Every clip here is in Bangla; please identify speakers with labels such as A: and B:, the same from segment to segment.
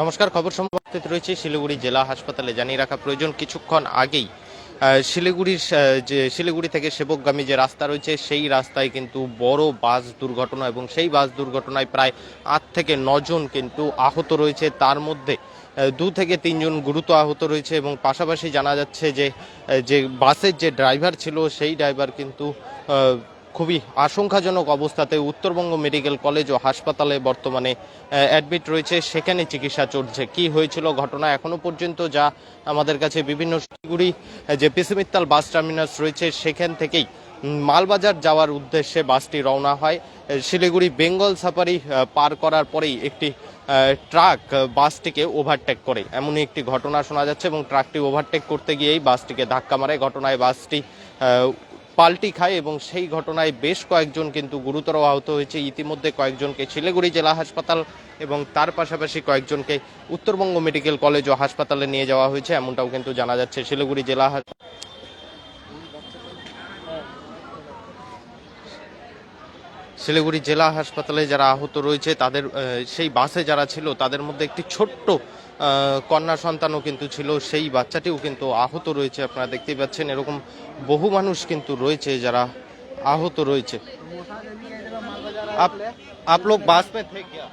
A: নমস্কার, খবর সম্পর্কিত রয়েছে শিলিগুড়ি জেলা হাসপাতালে জানিয়ে রাখা প্রয়োজন কিছুক্ষণ আগেই। শিলিগুড়ির যে শিলিগুড়ি থেকে সেবকগামী যে রাস্তা রয়েছে, সেই রাস্তায় কিন্তু বড় বাস দুর্ঘটনা এবং সেই বাস দুর্ঘটনায় প্রায় আট থেকে নজন কিন্তু আহত রয়েছে। তার মধ্যে দু থেকে তিনজন গুরুতর আহত রয়েছে এবং পাশাপাশি জানা যাচ্ছে যে যে বাসের যে ড্রাইভার ছিল, সেই ড্রাইভার কিন্তু খুবই আশঙ্কাজনক অবস্থাতে উত্তরবঙ্গ মেডিকেল কলেজ ও হাসপাতালে বর্তমানে অ্যাডমিট রয়েছে। সেখানে চিকিৎসা চলছে। কি হয়েছিল ঘটনা এখনও পর্যন্ত যা আমাদের কাছে বিভিন্ন শিলিগুড়ি যে পিসিমিত্তাল বাস টার্মিনাস রয়েছে, সেখান থেকেই মালবাজার যাওয়ার উদ্দেশ্যে বাসটি রওনা হয়। শিলিগুড়ি বেঙ্গল সাফারি পার করার পরেই একটি ট্রাক বাসটিকে ওভারটেক করে। এমনই একটি ঘটনা শোনা যাচ্ছে এবং ট্রাকটি ওভারটেক করতে গিয়েই বাসটিকে ধাক্কা মারে। ঘটনায় বাসটি পাল্টি খায় এবং সেই ঘটনায় বেশ কয়েকজন কিন্তু গুরুতর আহত হয়েছে। ইতিমধ্যে কয়েকজনকে শিলিগুড়ি জেলা হাসপাতাল এবং তার পাশাপাশি কয়েকজনকে উত্তরবঙ্গ মেডিকেল কলেজ ও হাসপাতালে নিয়ে যাওয়া হয়েছে। এমনটাও কিন্তু জানা যাচ্ছে। শিলিগুড়ি জেলা শিলিগুড়ি জেলা হাসপাতালে যারা আহত রয়েছে তাদের আহ, সেই বাসে যারা ছিল তাদের মধ্যে একটি ছোট্ট আহ, কন্যা সন্তানও কিন্তু ছিল সেই বাচ্চাটিও কিন্তু আহত রয়েছে আপনারা দেখতেই পাচ্ছেন এরকম বহু মানুষ কিন্তু রয়েছে যারা আহত রয়েছে आप आप लोग बास में थे क्या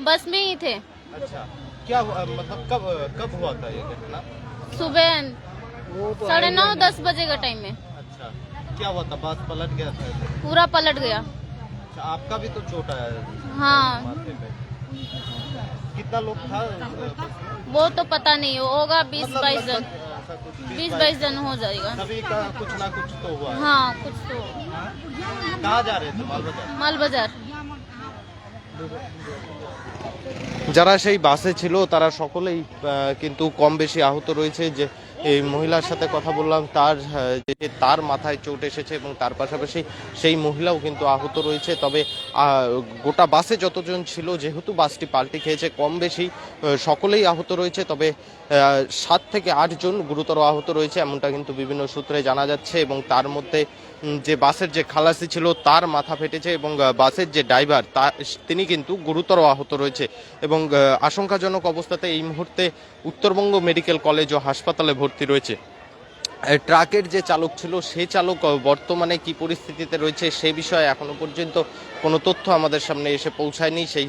B: बस में ही थे
A: अच्छा क्या हुआ मतलब कब कब हुआ था ये घटना
B: सुबह साढ़े नौ दस बजे का टाइम में
A: अच्छा क्या हुआ था बस पलट गया था ऐसे?
B: पूरा पलट गया
A: अच्छा आपका भी तो चोट आया है
B: हाँ
A: माथे पे कितना लोग था
B: वो तो पता नहीं होगा बीस
A: मतलब
B: बाईस जन
A: लगभग ऐसा कुछ
B: बीस बाईस जन हो जाएगा
A: सभी का कुछ ना कुछ तो हुआ है
B: हाँ कुछ तो
A: कहाँ जा रहे थे माल बाजार
B: माल बाजार
A: যারা সেই বাসে ছিল তারা সকলেই আহ, কিন্তু কম বেশি আহত রয়েছে যে এই মহিলার সাথে কথা বললাম, তার যে তার মাথায় চোট এসেছে এবং তার পাশাপাশি সেই মহিলাও কিন্তু আহত রয়েছে। তবে গোটা বাসে যতজন ছিল, যেহেতু বাসটি পাল্টি খেয়েছে, কম বেশি সকলেই আহত রয়েছে। তবে সাত থেকে আটজন গুরুতর আহত রয়েছে, এমনটা কিন্তু বিভিন্ন সূত্রে জানা যাচ্ছে এবং তার মধ্যে যে বাসের যে খালাসি ছিল, তার মাথা ফেটেছে এবং বাসের যে ড্রাইভার, তা, তিনি কিন্তু গুরুতর আহত রয়েছে। এবং আশঙ্কাজনক অবস্থাতে এই মুহূর্তে উত্তরবঙ্গ মেডিকেল কলেজ ও হাসপাতালে ভর্তি রয়েছে। ট্রাকের যে চালক ছিল, সে চালক বর্তমানে কি পরিস্থিতিতে রয়েছে সে বিষয়ে এখনও পর্যন্ত কোনো তথ্য আমাদের সামনে এসে পৌঁছায়নি। সেই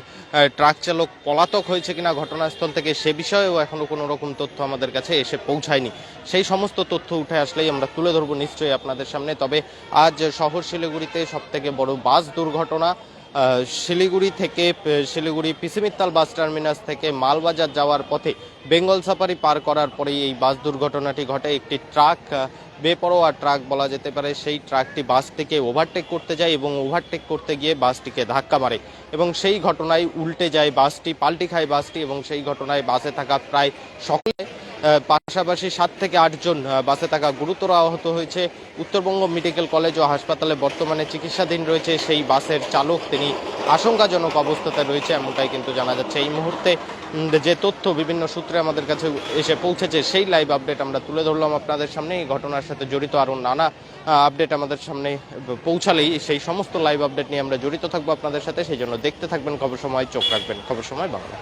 A: ট্রাক চালক পলাতক হয়েছে কিনা ঘটনাস্থল থেকে সে বিষয়েও এখনও কোনো রকম তথ্য আমাদের কাছে এসে পৌঁছায়নি। সেই সমস্ত তথ্য উঠে আসলেই আমরা তুলে ধরবো নিশ্চয়ই আপনাদের সামনে। তবে আজ শহর শিলিগুড়িতে সব থেকে বড় বাস দুর্ঘটনা শিলিগুড়ি থেকে শিলিগুড়ি পিসিমিত্তাল বাস টার্মিনাস থেকে মালবাজার যাওয়ার পথে বেঙ্গল সাফারি পার করার পরেই এই বাস দুর্ঘটনাটি ঘটে। একটি ট্রাক বেপরোয়া ট্রাক বলা যেতে পারে, সেই ট্রাকটি বাসটিকে ওভারটেক করতে যায় এবং ওভারটেক করতে গিয়ে বাসটিকে ধাক্কা মারে এবং সেই ঘটনায় উল্টে যায় বাসটি, পাল্টি খায় বাসটি এবং সেই ঘটনায় বাসে থাকা প্রায় সকলে পাশাপাশি সাত থেকে আটজন বাসে থাকা গুরুতর আহত হয়েছে। উত্তরবঙ্গ মেডিকেল কলেজ ও হাসপাতালে বর্তমানে চিকিৎসাধীন রয়েছে সেই বাসের চালক। তিনি আশঙ্কাজনক অবস্থাতে রয়েছে, এমনটাই কিন্তু জানা যাচ্ছে। এই মুহূর্তে যে তথ্য বিভিন্ন সূত্রে আমাদের কাছে এসে পৌঁছেছে, সেই লাইভ আপডেট আমরা তুলে ধরলাম আপনাদের সামনে। এই ঘটনার সাথে জড়িত আরও নানা আপডেট আমাদের সামনে পৌঁছালেই সেই সমস্ত লাইভ আপডেট নিয়ে আমরা জড়িত থাকব আপনাদের সাথে। সেই জন্য দেখতে থাকবেন, খবর সময়, চোখ রাখবেন। খবর সময় বাংলা।